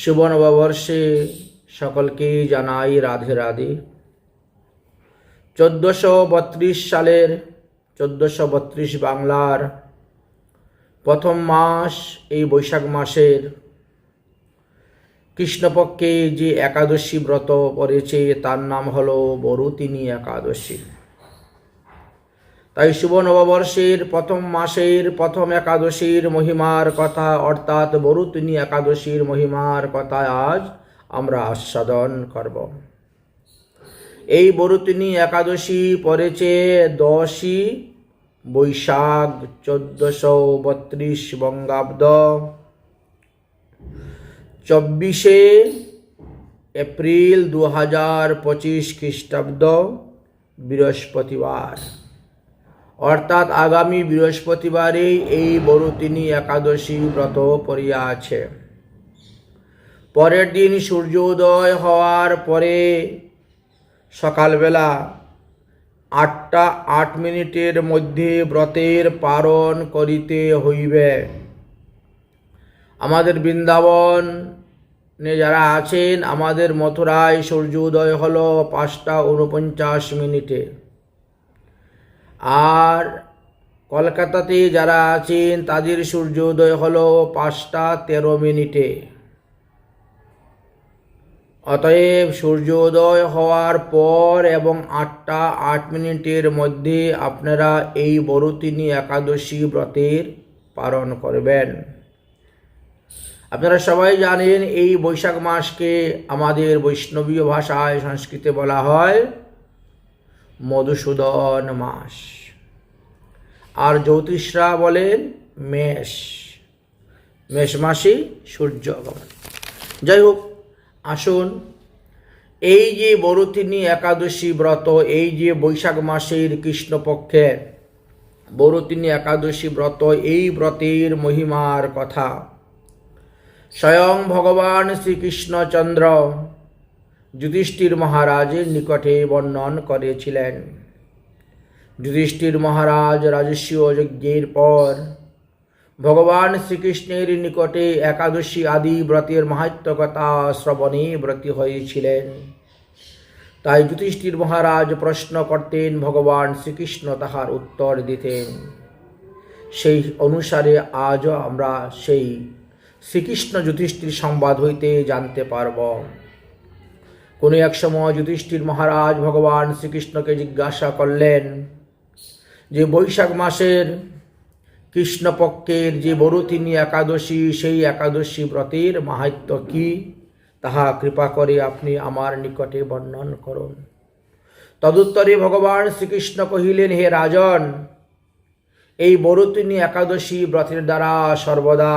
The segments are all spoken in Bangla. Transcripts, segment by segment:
শুভ নববর্ষে সকলকে জানাই রাধে রাধে। চোদ্দোশো বত্রিশ সালের চোদ্দোশো বত্রিশ বাংলার প্রথম মাস এই বৈশাখ মাসের। কৃষ্ণপক্ষে যে একাদশী ব্রত পড়েছে তার নাম হলো বরুতিনী একাদশী। তাই শুভ নববর্ষের প্রথম মাসের প্রথম একাদশীর মহিমার কথা, অর্থাৎ বরুতিনী একাদশীর মহিমার কথা আজ আমরা আস্বাদন করব। এই বরুতিনী একাদশী পড়েছে দশই বৈশাখ চোদ্দশো বত্রিশ বঙ্গাব্দ। চব্বিশে এপ্রিল দু হাজার পঁচিশ খ্রিস্টাব্দ বৃহস্পতিবার। অর্থাৎ আগামী বৃহস্পতিবারে এই বরুতিনী একাদশী ব্রত পড়িয়া আছে পরের দিন সূর্যোদয় হওয়ার পরে সকালবেলা আটটা আট মিনিটের মধ্যে ব্রতের পালন করিতে হইবে। আমাদের বৃন্দাবন যারা আছেন, আমাদের মথুরায় সূর্যোদয় হলো পাঁচটা উনপঞ্চাশ মিনিটে। আর কলকাতাতে যারা আছেন, তাদের সূর্যোদয় হলো পাঁচটা তেরো মিনিটে। অতএব সূর্যোদয় হওয়ার পর এবং আটটা আট মিনিটের মধ্যে আপনারা এই বরুতিনী একাদশী ব্রতের পালন করবেন। আপনারা সবাই জানেন, এই বৈশাখ মাসকে আমাদের বৈষ্ণবীয় ভাষায় সংস্কৃতে বলা হয় মধুসূদন মাস। আর জ্যোতিষরা বলেন মেষ। মেষ মাসেই সূর্য আগমন। যাই হোক, আসুন, এই যে বরুতিনী একাদশী ব্রত, এই যে বৈশাখ মাসের কৃষ্ণপক্ষে বরুতিনী একাদশী ব্রত, এই ব্রতের মহিমার কথা। স্বয়ং ভগবান শ্রীকৃষ্ণচন্দ্র যুধিষ্ঠির মহারাজের নিকটে বর্ণন করেছিলেন। যুধিষ্ঠির মহারাজ রাজস্বীয় যজ্ঞের পর ভগবান শ্রীকৃষ্ণের নিকটে একাদশী আদি ব্রতের মাহাত্মকতা শ্রবণে ব্রতী হয়েছিলেন। তাই যুধিষ্ঠির মহারাজ প্রশ্ন করতেন, ভগবান শ্রীকৃষ্ণ তাহার উত্তর দিতেন। সেই অনুসারে আজও আমরা সেই শ্রীকৃষ্ণ যুধিষ্ঠির সংবাদ হইতে জানতে পারব। কোনো এক সময় যুধিষ্ঠির মহারাজ ভগবান শ্রীকৃষ্ণকে জিজ্ঞাসা করলেন, যে বৈশাখ মাসের কৃষ্ণপক্ষের যে বরুতিনী একাদশী, সেই একাদশী ব্রতের মাহাত্ম কি? তাহা কৃপা করে আপনি আমার নিকটে বর্ণন করুন। তদুত্তরে ভগবান শ্রীকৃষ্ণ কহিলেন, হে রাজন, এই বরুতিনী একাদশী ব্রতের দ্বারা সর্বদা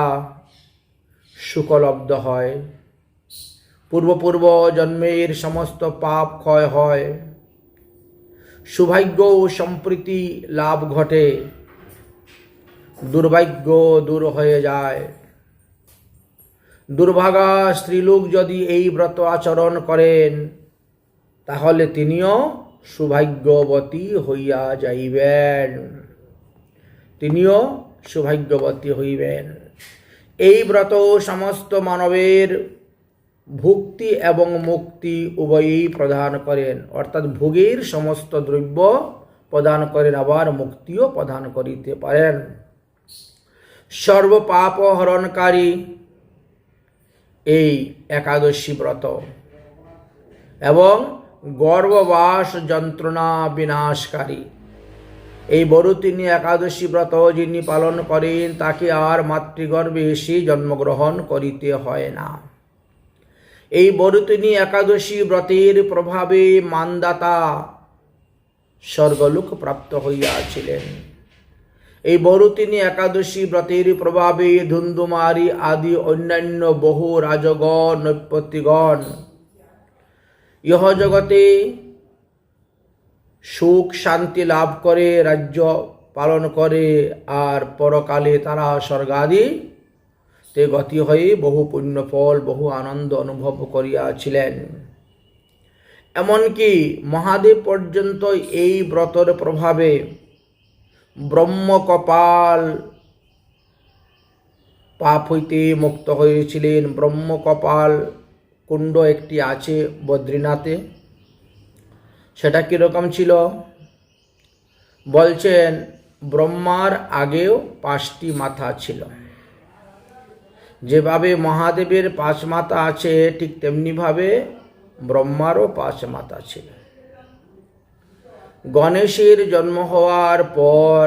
সুকলব্ধ হয়। পূর্বপূর্ব জন্মের সমস্ত পাপ ক্ষয় হয়। সৌভাগ্য ও সম্প্রীতি লাভ ঘটে। দুর্ভাগ্য দূর হয়ে যায়। দুর্ভাগা স্ত্রীলোক যদি এই ব্রত আচরণ করেন, তাহলে তিনিও সৌভাগ্যবতী হইয়া যাইবেন। তিনিও সৌভাগ্যবতী হইবেন। এই ব্রত সমস্ত মানবের ভুক্তি এবং মুক্তি উভয়ই প্রদান করেন। অর্থাৎ ভোগের সমস্ত দ্রব্য প্রদান করেন, আবার মুক্তিও প্রদান করিতে পারেন। সর্বপাপ হরণকারী, এই একাদশী ব্রত। এবং গর্ভবাস যন্ত্রণা বিনাশকারী। এই তিনি একাদশী ব্রত যিনি পালন করেন, তাকে আর মাতৃগর্ভে এসে জন্মগ্রহণ করিতে হয় না। এই বরুতিনী একাদশী ব্রতের প্রভাবে মানদাতা স্বর্গলোক প্রাপ্ত হইয়াছিলেন। এই বরুতিনী একাদশী ব্রতের প্রভাবে ধুন্দুমারি আদি অন্যান্য বহু রাজগণ নৈপতিগণ ইহ জগতে সুখ শান্তি লাভ করে, রাজ্য পালন করে, আর পরকালে তারা স্বর্গাদি তে গতি হয়ে বহু পুণ্যফল বহু আনন্দ অনুভব করিয়াছিলেন। এমনকি মহাদেব পর্যন্ত এই ব্রতর প্রভাবে ব্রহ্মকপাল পাপ হইতে মুক্ত হয়েছিলেন। ব্রহ্মকপাল কুণ্ড একটি আছে বদ্রীনাথে। সেটা কীরকম ছিল? বলছেন, ব্রহ্মার আগেও পাঁচটি মাথা ছিল। যেভাবে মহাদেবের পাঁচ মাথা আছে, ঠিক তেমনিভাবে ব্রহ্মারও পাঁচ মাথা ছিল। গণেশের জন্ম হওয়ার পর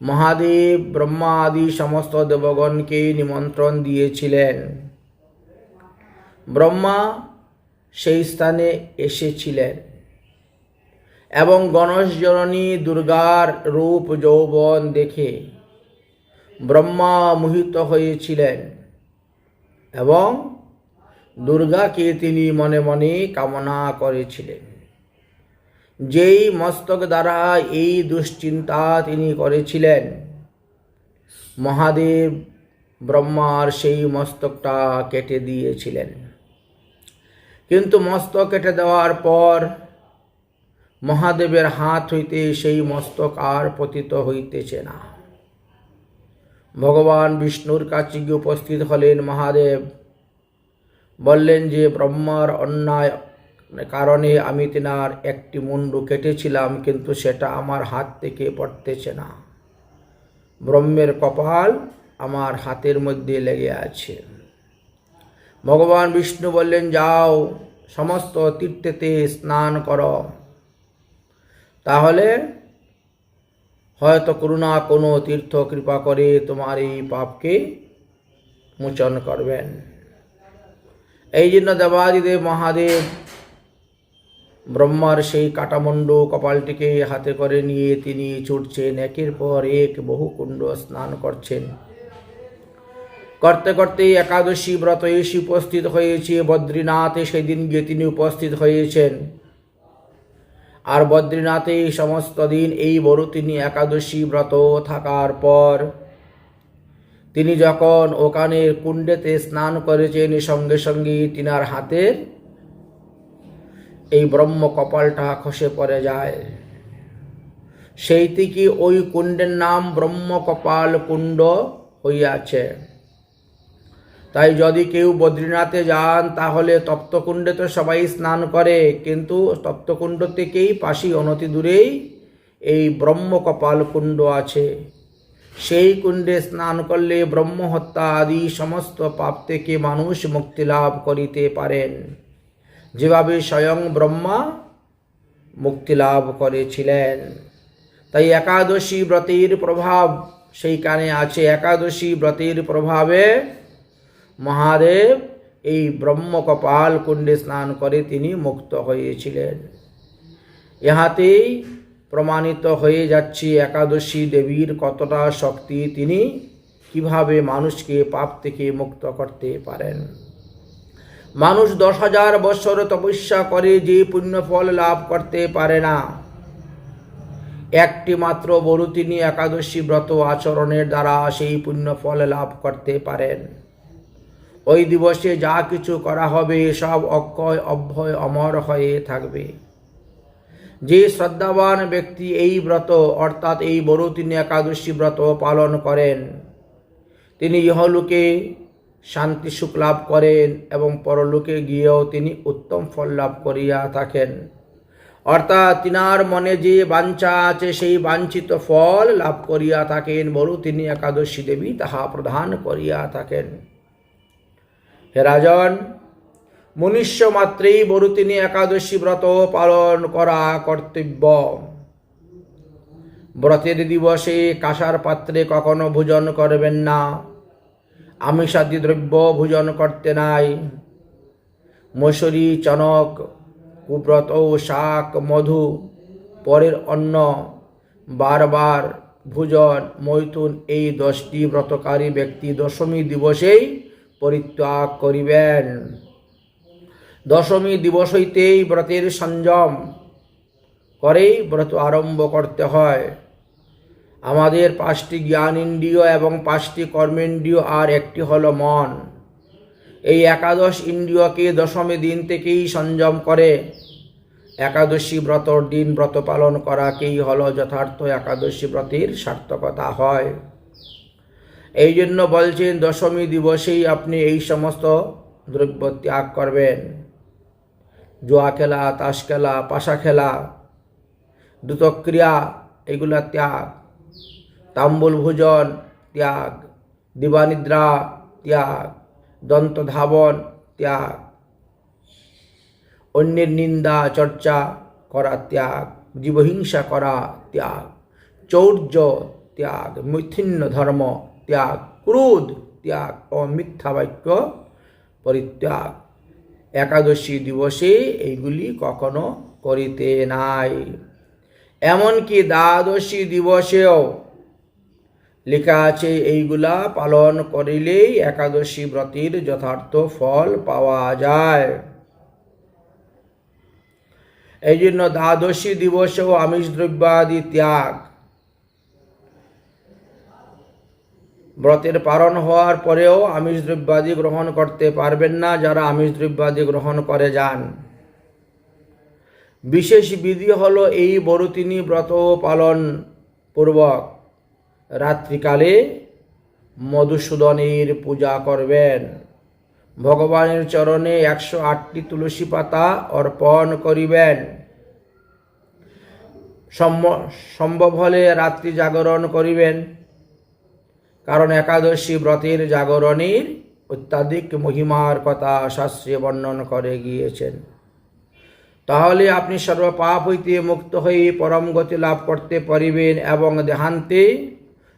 মহাদেব, ব্রহ্মা আদি সমস্ত দেবগণকে নিমন্ত্রণ দিয়েছিলেন। ব্রহ্মা সেই স্থানে এসেছিলেন এবং গণেশ জননী দুর্গার রূপ যৌবন দেখে ব্রহ্মা মোহিত হয়েছিলেন। এবং দুর্গাকে তিনি মনে মনে কামনা করেছিলেন। যেই মস্তক দ্বারা এই দুশ্চিন্তা তিনি করেছিলেন, মহাদেব ব্রহ্মার সেই মস্তকটা কেটে দিয়েছিলেন। কিন্তু মস্তক কেটে দেওয়ার পর মহাদেবের হাত হইতে সেই মস্তক আর পতিত হইতেছে না। ভগবান বিষ্ণুর কাছে গিয়ে উপস্থিত হলেন মহাদেব। বললেন যে, ব্রহ্মার অন্যায় কারণে আমি তেনার একটি মুন্ডু কেটেছিলাম, কিন্তু সেটা আমার হাত থেকে পড়তেছে না। ব্রহ্মের কপাল আমার হাতের মধ্যে লেগে আছে। ভগবান বিষ্ণু বললেন, যাও, সমস্ত তীর্থেতে স্নান করো। তাহলে হয়তো করুণা কোনো তীর্থ কৃপা করে তোমার এই পাপকে মোচন করবেন। এই জন্য দেবাদিদেব মহাদেব ব্রহ্মার সেই কাটামণ্ড কপালটিকে হাতে করে নিয়ে তিনি ছুটছেন, একের পর এক বহু কুণ্ড স্নান করছেন। করতে করতে একাদশী ব্রত এসে উপস্থিত হয়েছে, বদ্রীনাথে সেদিন গিয়ে তিনি উপস্থিত হয়েছেন। আর বদ্রীনাথে সমস্ত দিন এই বড় তিনি একাদশী ব্রত থাকার পর তিনি যখন ওখানের কুণ্ডেতে স্নান করেছেন সঙ্গে সঙ্গে তিনার হাতের এই ব্রহ্ম কপালটা খসে পড়ে যায়। সেই থেকে ওই কুণ্ডের নাম ব্রহ্ম কপাল কুণ্ড হইয়াছে। তাই যদি কেউ বদ্রীনাথে যান, তাহলে তপ্তকুণ্ডে তো সবাই স্নান করে। কিন্তু তপ্তকুণ্ড থেকেই পাশি অনতি দূরেই এই ব্রহ্মকপাল কুণ্ড আছে। সেই কুণ্ডে স্নান করলে ব্রহ্মহত্যা আদি সমস্ত পাপ থেকে মানুষ মুক্তি লাভ করিতে পারেন। যেভাবে স্বয়ং ব্রহ্মা মুক্তি লাভ করেছিলেন। তাই একাদশী ব্রতের প্রভাব সেইখানে আছে। একাদশী ব্রতের প্রভাবে মহাদেব এই ব্রহ্মকপাল কুণ্ডে স্নান করে তিনি মুক্ত হয়েছিলেন। ইহাতেই প্রমাণিত হয়ে যাচ্ছে একাদশী দেবীর কতটা শক্তি তিনি কীভাবে মানুষকে পাপ থেকে মুক্ত করতে পারেন। মানুষ দশ হাজার বছর তপস্যা করে যে পুণ্যফল লাভ করতে পারে না। একটি মাত্র বড়ু তিনি একাদশী ব্রত আচরণের দ্বারা সেই পুণ্যফল লাভ করতে পারেন। ওই দিবসে যা কিছু করা হবে, সব অক্ষয় অভ্যয় অমর হয়ে থাকবে। যে শ্রদ্ধাবান ব্যক্তি এই ব্রত, অর্থাৎ এই বড় তিনি একাদশী ব্রত পালন করেন, তিনি ইহলোকে শান্তি সুখ লাভ করেন এবং পরলোকে গিয়েও তিনি উত্তম ফল লাভ করিয়া থাকেন। অর্থাৎ তিনার মনে যে বাঞ্ছা আছে, সেই বাঞ্ছিত ফল লাভ করিয়া থাকেন বড় তিনি একাদশী দেবী তাহা প্রদান করিয়া থাকেন। হে রাজন, মনুষ্য মাত্রেই বড় তিনি একাদশী ব্রত পালন করা কর্তব্য। ব্রতের দিবসে কাঁসার পাত্রে কখনো ভোজন করবেন না। আমিষাদি দ্রব্য ভোজন করতে নাই। মশুরি চনক, কুব্রত, শাক, মধু, পরের অন্ন, বারবার ভোজন, মৈথুন এই দশটি ব্রতকারী ব্যক্তি দশমী দিবসেই পরিত্যাগ করিবেন। দশমী দিবস হইতেই ব্রতের সংযম করেই ব্রত আরম্ভ করতে হয়। আমাদের পাঁচটি জ্ঞান ইন্দ্রিয় এবং পাঁচটি কর্মেন্দ্রিয় আর একটি হল মন। এই একাদশ ইন্দ্রিয়কে দশমী দিন থেকেই সংযম করে। একাদশী ব্রতর দিন ব্রত পালন করাকেই হলো যথার্থ একাদশী ব্রতের সার্থকতা হয়। এই জন্য বলছেন, দশমী দিবসেই আপনি এই সমস্ত দ্রব্য ত্যাগ করবেন। জোয়া খেলা, তাস খেলা, পাশা খেলা, দ্রুতক্রিয়া, এগুলা ত্যাগ। তাম্বুল ভোজন ত্যাগ, দিবানিদ্রা ত্যাগ, দন্ত ধাবন ত্যাগ, অন্যের নিন্দা, চর্চা করা ত্যাগ, জীবহিংসা করা ত্যাগ, চৌর্য ত্যাগ মিথিন্ন ধর্ম ত্যাগ ক্রোধ, ত্যাগ ও মিথ্যা বাক্য পরিত্যাগ। একাদশী দিবসে এইগুলি কখনো করিতে নাই। এমনকি দ্বাদশী দিবসেও লেখা আছে, এইগুলা পালন করিলেই একাদশী ব্রতের যথার্থ ফল পাওয়া যায়। এই জন্য দ্বাদশী দিবসেও আমিষ দ্রব্যাদি ত্যাগ ব্রতের পালন হওয়ার পরেও আমিষ দ্রব্যাদি গ্রহণ করতে পারবেন না যারা আমিষ দ্রব্যাদি গ্রহণ করে যান। বিশেষ বিধি হলো এই বরুতিনী ব্রত পালন পূর্বক। রাত্রিকালে মধুসূদনের পূজা করবেন। ভগবানের চরণে একশো আটটি তুলসী পাতা অর্পণ করিবেন। সম্ভব হলে রাত্রি জাগরণ করিবেন। কারণ একাদশী ব্রতের জাগরণের অত্যাধিক মহিমার কথা শাস্ত্রে বর্ণন করে গিয়েছেন। তাহলে আপনি সর্বপাপ হইতে মুক্ত হয়ে পরম গতি লাভ করতে পারিবেন এবং দেহান্তে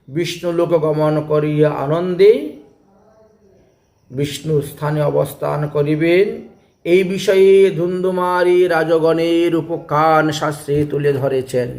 বিষ্ণু লোক গমন করিয়া আনন্দে বিষ্ণু স্থানে অবস্থান করিবেন। এই বিষয়ে ধুন্দুমারি রাজগণের উপখ্যান শাস্ত্রে তুলে ধরেছেন।